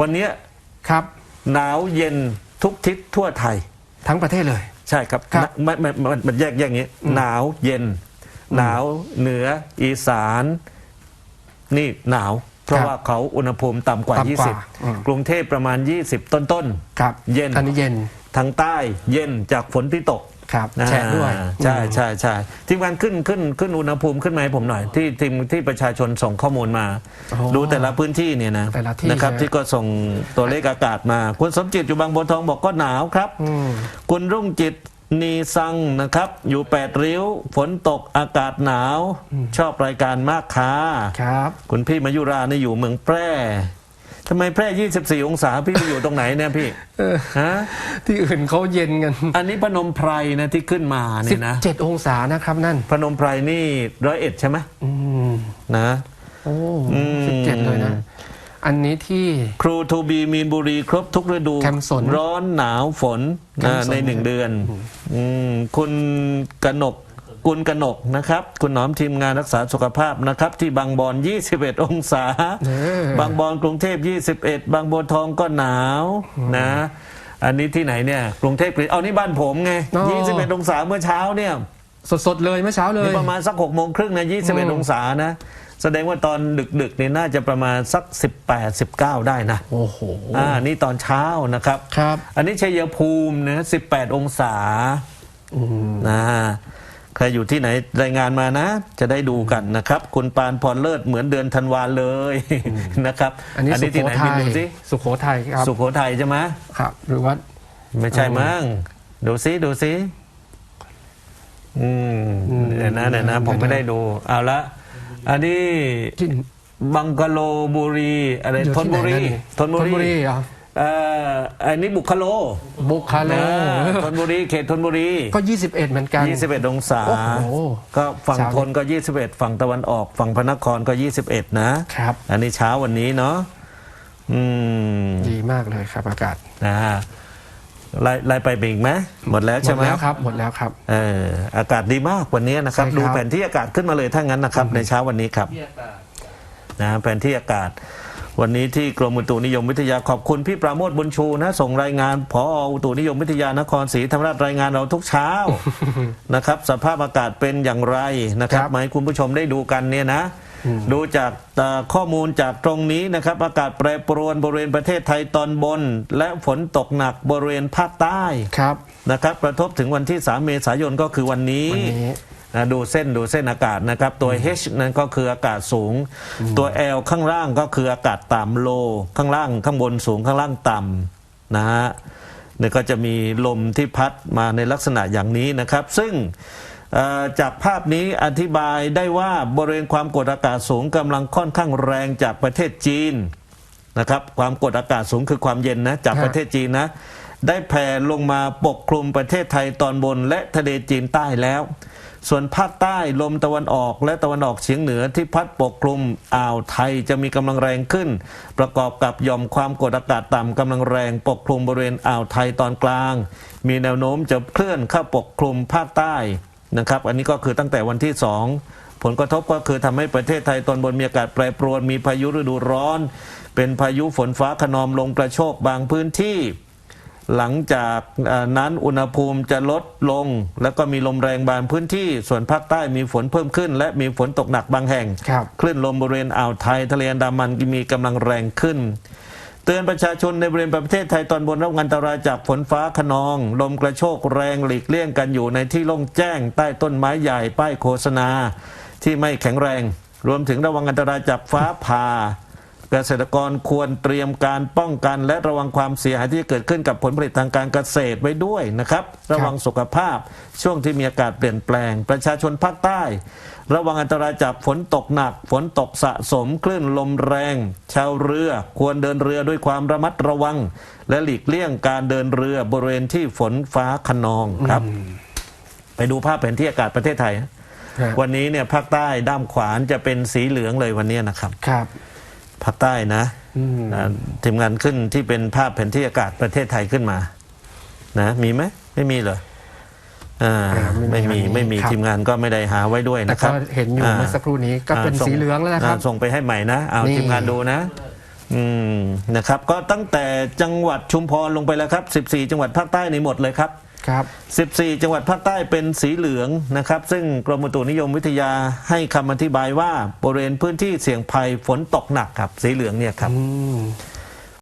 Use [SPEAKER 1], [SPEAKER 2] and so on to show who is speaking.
[SPEAKER 1] วันเนี้ย
[SPEAKER 2] ครับ
[SPEAKER 1] หนาวเย็นทุกทิศทั่วไทย
[SPEAKER 2] ทั้งประเทศเลย
[SPEAKER 1] ใช่ครับ
[SPEAKER 2] ครับ
[SPEAKER 1] มันมันมันมันแยกแยกอย่างนี้ หนาวเย็น หนาวเหนืออีสาน นี่หนาว เพราะว่าเขาอุณหภูมิต่ำกว่า
[SPEAKER 2] ต่ำกว่าอืม
[SPEAKER 1] 20 กรุงเทพประมาณ 20 ต้นต้นๆ
[SPEAKER 2] ครับ
[SPEAKER 1] เย็น
[SPEAKER 2] อันนี้เย็น
[SPEAKER 1] ทางใต้เย็นจากฝนที่ตก
[SPEAKER 2] ครับ
[SPEAKER 1] นะ
[SPEAKER 2] แฉะด้วย
[SPEAKER 1] ใช่
[SPEAKER 2] อืม
[SPEAKER 1] ใช่ใช่ทีมงานขึ้นขึ้นขึ้นอุณหภูมิขึ้นมาให้ผมหน่อย ที่ทีมที่ประชาชนส่งข้อมูลมา
[SPEAKER 2] โอ้
[SPEAKER 1] ดูแต่ละพื้นที่เนี่ยนะ
[SPEAKER 2] แต่ละที่
[SPEAKER 1] นะครับ
[SPEAKER 2] ใช่
[SPEAKER 1] ที่ก็ส่งตัวเลขอากาศมา คุณสมจิตอยู่บางบัวทองบอกก็หนาวครับ
[SPEAKER 2] อืม
[SPEAKER 1] คุณรุ่งจิตนีซังนะครับ อยู่แปดริ้ว ฝนตกอากาศหนาว ชอบรายการมากค่ะ
[SPEAKER 2] ครับ
[SPEAKER 1] คุณพี่มายุราเนี่ยอยู่เมืองแพร่ ทำไมแพร่ 24 องศาพี่ไปอยู่ตรงไหนเนี่ยพี่ฮะ
[SPEAKER 2] ที่อื่นเขาเย็นกัน
[SPEAKER 1] อันนี้พนมไพรนะที่ขึ้นมาเนี่ยนะ
[SPEAKER 2] 17 องศานะครับนั่น
[SPEAKER 1] พนมไพรนี่ร้อยเอ็ดใช่ไหม
[SPEAKER 2] อืม
[SPEAKER 1] นะ
[SPEAKER 2] โอ้
[SPEAKER 1] อืม
[SPEAKER 2] สิบเจ็ดเลยนะ อันนี้ที่
[SPEAKER 1] ครูทูบีมีนบุรีครบทุกฤดู
[SPEAKER 2] แคมป์สน
[SPEAKER 1] ร้อนหนาวฝน
[SPEAKER 2] แคมป์
[SPEAKER 1] นะ
[SPEAKER 2] สน
[SPEAKER 1] ในหนึ่งเดือนอืมคุณกนก กุลกนกนะครับ คุณหนอมทีมงานรักษาสุขภาพนะครับ ที่บางบอน 21 องศา
[SPEAKER 2] เออบา
[SPEAKER 1] งบอนกรุงเทพ 21 บางบัวทองก็หนาวนะ อันนี้ที่ไหนเนี่ย กรุงเทพกรีเอานี่บ้านผมไง 21 องศาเมื่อเช้าเนี่ย
[SPEAKER 2] สดๆเลยเมื่อเช้าเลย
[SPEAKER 1] นี่ประมาณสักหกโมงครึ่งนะ
[SPEAKER 2] อืม
[SPEAKER 1] 21 องศานะแสดงว่าตอนดึกๆเนี่ยน่าจะประมาณสัก 18 19 ได้นะ
[SPEAKER 2] โอ้โห
[SPEAKER 1] อ่านี่ตอนเช้านะครับ
[SPEAKER 2] ครับ
[SPEAKER 1] อันนี้ชัยภูมินะ18 องศา
[SPEAKER 2] อืม
[SPEAKER 1] นะ ใครอยู่ที่ไหนรายงานมานะ จะได้ดูกันนะครับ คุณปานพรเลิศเหมือนเดือนธันวาเลยนะครับ
[SPEAKER 2] อันนี้สุโข
[SPEAKER 1] ที่ไหน
[SPEAKER 2] ทั
[SPEAKER 1] บิน
[SPEAKER 2] ย
[SPEAKER 1] ดูสิ
[SPEAKER 2] สุโขทัยครับ
[SPEAKER 1] สุโขทัยใช่ไหม
[SPEAKER 2] ครับ หรือว่า
[SPEAKER 1] ไม่ใช่มั้งดูซิดูซิอืม
[SPEAKER 2] อืม
[SPEAKER 1] เดี๋ยวนะเดี๋ยวนะ ผมไม่ได้ดู เอาละอันนี้
[SPEAKER 2] ที่
[SPEAKER 1] บังกะโลบุรีอะไร
[SPEAKER 2] อยู่
[SPEAKER 1] ธน
[SPEAKER 2] ที่ไห
[SPEAKER 1] บุรี
[SPEAKER 2] นั่น
[SPEAKER 1] ธนบุรี
[SPEAKER 2] เหรอ
[SPEAKER 1] เอ่ออันนี้บุคโล
[SPEAKER 2] บุคาโล
[SPEAKER 1] นะธนบุรีเขตธนบุรี
[SPEAKER 2] ก็ 21 เหมือนกัน
[SPEAKER 1] 21 องศา
[SPEAKER 2] โอ้โห
[SPEAKER 1] ก็ฝั่ง
[SPEAKER 2] เช้า
[SPEAKER 1] ทนก็ 21 ฝั่งตะวันออก ฝั่งพระนครก็ 21 นะ
[SPEAKER 2] ครับ
[SPEAKER 1] อันนี้เช้าวันนี้เนาะอืม
[SPEAKER 2] ดีมากเลยครับอากาศ
[SPEAKER 1] นะฮะไล่ไล่ไปอีกไหมหมดแล้ว
[SPEAKER 2] หม
[SPEAKER 1] ใช่
[SPEAKER 2] ด
[SPEAKER 1] ไหม
[SPEAKER 2] แล้วครับ หมดแล้วครับ
[SPEAKER 1] เอออากาศดีมากวันนี้นะครับ
[SPEAKER 2] ใช่ครับ
[SPEAKER 1] ดูแผนที่อากาศขึ้นมาเลยถ้างั้นนะครับ ในเช้าวันนี้ครับนะแผนที่อากาศ วันนี้ที่กรมอุตุนิยมวิทยาขอบคุณพี่ปราโมทบุญชูนะ ส่งรายงานพออุตุนิยมวิทยานครศรีธรรมราชรายงานเราทุกเช้านะครับ สภาพอากาศเป็นอย่างไรนะครับ
[SPEAKER 2] ครับ
[SPEAKER 1] มาให้คุณผู้ชมได้ดูกันเนี่ยนะ ดูจากเอ่อข้อมูลจากตรงนี้นะครับ อากาศแปรปรวนบริเวณประเทศไทยตอนบน และฝนตกหนักบริเวณภาคใต้
[SPEAKER 2] ครับ
[SPEAKER 1] นะครับ กระทบถึงวันที่ 3 เมษายนก็คือวันนี้
[SPEAKER 2] วั นนี้
[SPEAKER 1] นะดูเส้นดูเส้นอากาศนะครับ ตัว H นั้นก็คืออากาศสูง ตัว L ข้างล่างก็คืออากาศต่ำโล ข้างล่างข้างบนสูงข้างล่างต่ำนะฮะนี่ก็จะมีลมที่พัดมาในลักษณะอย่างนี้นะครับ ซึ่งเอ่อจากภาพนี้อธิบายได้ว่าบริเวณความกดอากาศสูงกำลังค่อนข้างแรงจากประเทศจีนนะครับ ความกดอากาศสูงคือความเย็นนะจาก
[SPEAKER 2] ฮะ
[SPEAKER 1] ประเทศจีนนะ ได้แผ่ลงมาปกคลุมประเทศไทยตอนบนและทะเลจีนใต้แล้ว ส่วนภาคใต้ลมตะวันออกและตะวันออกเฉียงเหนือที่พัดปกคลุมอ่าวไทยจะมีกำลังแรงขึ้น ประกอบกับย่อมความกดอากาศต่ำกำลังแรงปกคลุมบริเวณอ่าวไทยตอนกลาง มีแนวโน้มจะเคลื่อนเข้าปกคลุมภาคใต้นะครับ อันนี้ก็คือตั้งแต่วันที่สองผลกระทบก็คือทำให้ประเทศไทยตอนบนมีอากาศแปรปรวน มีพายุฤดูร้อน เป็นพายุฝนฟ้าขนองลมกระโชกบางพื้นที่ หลังจากเอ่อนั้นอุณหภูมิจะลดลง แล้วก็มีลมแรงบางพื้นที่ ส่วนภาคใต้มีฝนเพิ่มขึ้น และมีฝนตกหนักบางแห่ง
[SPEAKER 2] ครับ
[SPEAKER 1] คลื่นลมบริเวณอ่าวไทย ทะเลอันดามันมีกำลังแรงขึ้น เตือนประชาชนในบริเวณประเทศไทยตอนบนรับอันตรายจากฝนฟ้าขนอง ลมกระโชกแรงหลีกเลี่ยงกันอยู่ในที่โล่งแจ้ง ใต้ต้นไม้ใหญ่ป้ายโฆษณา ที่ไม่แข็งแรง รวมถึงระวังอันตรายจากฟ้าผ่า เกษตรกรควรเตรียมการป้องกัน และระวังความเสียหายที่จะเกิดขึ้นกับผลผลิตทางการเกษตรไว้ด้วยนะครับ ระวังสุขภาพช่วงที่มีอากาศเปลี่ยนแปลง ประชาชนภาคใต้ ระวังอันตรายจากฝนตกหนัก ฝนตกสะสมคลื่นลมแรง ชาวเรือควรเดินเรือด้วยความระมัดระวัง และหลีกเลี่ยงการเดินเรือบริเวณที่ฝนฟ้าขนองครับ ไปดูภาพแผนที่อากาศประเทศไทย
[SPEAKER 2] ฮะ
[SPEAKER 1] วันนี้เนี่ยภาคใต้ด้ามขวานจะเป็นสีเหลืองเลยวันนี้นะครับ
[SPEAKER 2] ครับ
[SPEAKER 1] ภาคใต้นะ
[SPEAKER 2] อืม
[SPEAKER 1] อ่าทีมงานขึ้นที่เป็นภาพแผนที่อากาศประเทศไทยขึ้นมา นะ มีไหมไม่มีเหรออ่า
[SPEAKER 2] อ่าไม่
[SPEAKER 1] ไม่
[SPEAKER 2] มี
[SPEAKER 1] มีไม่มี
[SPEAKER 2] ครับ
[SPEAKER 1] ทีมงานก็ไม่ได้หาไว้ด้วย
[SPEAKER 2] แต่
[SPEAKER 1] นะครั
[SPEAKER 2] ก็
[SPEAKER 1] บ
[SPEAKER 2] เห็นอยู่เมื่อสักครู่นี้ก็เป็นา
[SPEAKER 1] ส่
[SPEAKER 2] สีเหลืองแล้วนะครับา
[SPEAKER 1] ส่งไปให้ใหม่นะเอา
[SPEAKER 2] นี่
[SPEAKER 1] ทีมงานดูนะ อืมนะครับ ก็ตั้งแต่จังหวัดชุมพรลงไปแล้วครับ 14 จังหวัดภาคใต้ในหมดเลยครับ
[SPEAKER 2] ครับ
[SPEAKER 1] 14 จังหวัดภาคใต้เป็นสีเหลืองนะครับ ซึ่งกรมอุตุนิยมวิทยาให้คำอธิบายว่าบริเวณพื้นที่เสี่ยงภัยฝนตกหนักครับ สีเหลืองเนี่ยครับ
[SPEAKER 2] อืม